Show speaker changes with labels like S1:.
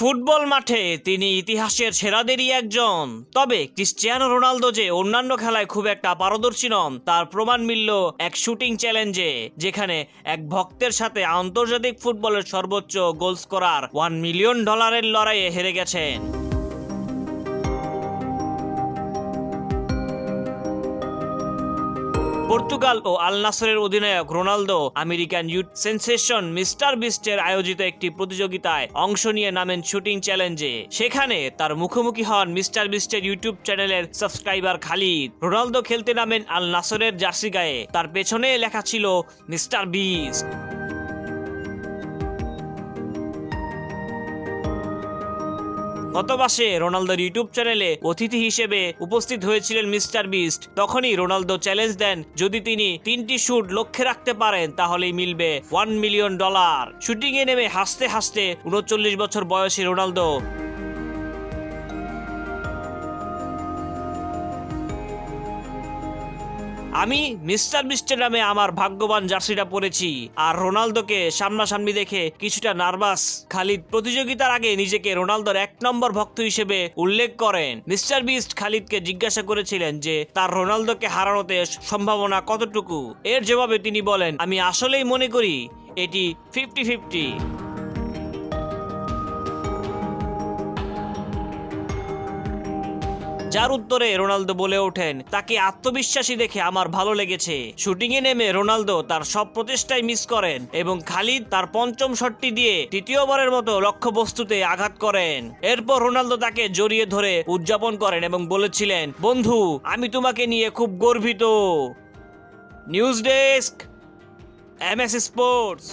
S1: Football মাঠে তিনি ইতিহাসের সেরাদেরই একজন। তবে ক্রিশ্চিয়ানো রোনালদো যে অন্যান্য খেলায় খুব একটা পারদর্শী নন, তার প্রমাণ মিলল এক শুটিং চ্যালেঞ্জে, যেখানে এক ভক্তের সাথে আন্তর্জাতিক ফুটবলের সর্বোচ্চ গোলস করার ওয়ান মিলিয়ন ডলারের লড়াইয়ে হেরে গেছেন। পর্তুগাল ও আল নাসরের অধিনায়ক Ronaldo American youth sensation Mister বিস্টের আয়োজিত একটি প্রতিযোগিতায় অংশ নিয়ে নামেন শুটিং চ্যালেঞ্জে। সেখানে তার মুখোমুখি হন মিস্টার বিস্টের ইউটিউব চ্যানেলের সাবস্ক্রাইবার খালিদ। রোনালদো খেলতে নামেন আল নাসরের জার্সি গায়ে। তার পেছনে লেখা ছিল মিস্টার বিস্ট। গত মাসে রোনালদোর ইউটিউব চ্যানেলে অতিথি হিসেবে উপস্থিত হয়েছিলেন মিস্টার বিস্ট। তখনই রোনালদো চ্যালেঞ্জ দেন, যদি তিনি তিনটি শুট লক্ষ্যে রাখতে পারেন, তাহলেই মিলবে ওয়ান মিলিয়ন ডলার শুটিংয়ে নেমে হাসতে হাসতে উনচল্লিশ বছর বয়সী রোনালদো আমি মিস্টার বিস্টের নামে আমার ভাগ্যবান জার্সিটা পরেছি, আর রোনালদোকে সামনাসামনি দেখে কিছুটা নার্ভাস। খালিদ প্রতিযোগিতার আগে নিজেকে রোনালদোর এক নম্বর ভক্ত হিসেবে উল্লেখ করেন। মিস্টার বিস্ট খালিদকে জিজ্ঞাসা করেছিলেন যে, তার রোনালদোকে হারানোতে সম্ভাবনা কতটুকু? এর জবাবে তিনি বলেন, আমি আসলেই মনে করি, এটি ফিফটি ফিফটি যার উত্তরে রোনালদো বলে ওঠেন, তাকে আত্মবিশ্বাসী দেখে আমার ভালো লেগেছে। শুটিং এ নেমে রোনালদো তার সব প্রচেষ্টাই মিস করেন এবং খালিদ তার পঞ্চম শটটি দিয়ে তৃতীয়বারের মতো লক্ষ্যবস্তুতে আঘাত করেন। এরপর রোনালদো তাকে জড়িয়ে ধরে উদযাপন করেন এবং বলেছিলেন, বন্ধু, আমি তোমাকে নিয়ে খুব গর্বিত। News desk M S sports.